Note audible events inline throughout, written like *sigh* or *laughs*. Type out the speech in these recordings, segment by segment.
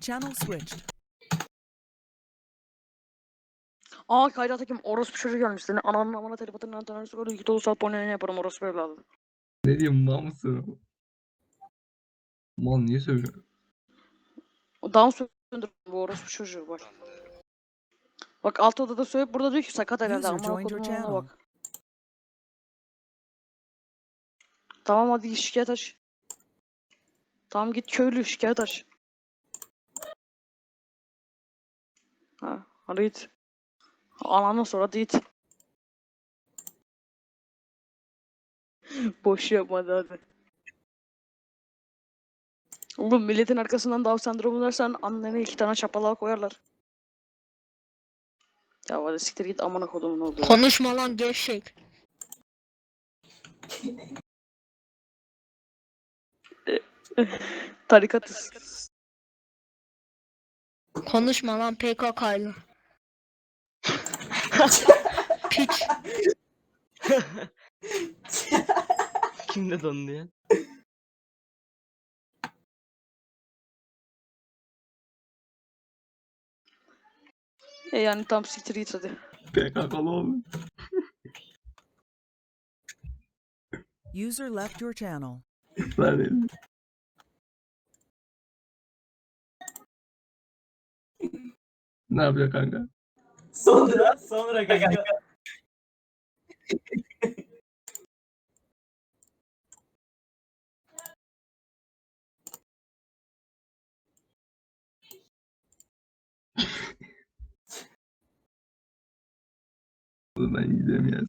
Channel switched. Aa Kayra Tekim orospu çocuğu gelmiş. Senin ananın amına telepatinle antenası koydu. İki dolu saat boyunca ne yaparım orospu evladı. Ne diyeyim mal mısın? Mal niye sövüyor? O Down söndür bu orospu çocuğu bak. Bak alt odada söyleyip burada diyor ki sakat herhalde User ama joined your kodumun ona channel. bak. Tamam hadi git şikayet aç. Tamam git köylü şikayet aç. Ha, hadi git. Anandan sonra git. *laughs* Boş yapma hadi hadi. Oğlum milletin arkasından Down sendromu dersen annene iki tane çapalağa koyarlar. Ya hadi siktir git amına kodumun oldu. Konuşma lan gevşek. *laughs* Tarikatız. Konuşma lan PKK'lı. *laughs* Piç. *laughs* Kim dedi onu ya? E yani tam siktir git hadi. PKK'lı oğlum. User left your channel. Lan dedim. Ne yapıyor kanka? Sonra sonra kanka. Ben gidiyorum ya.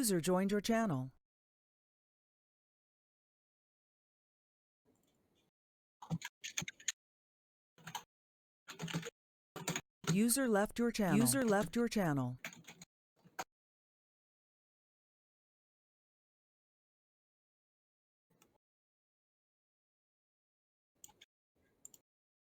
User joined your channel. User left your channel. User left your channel.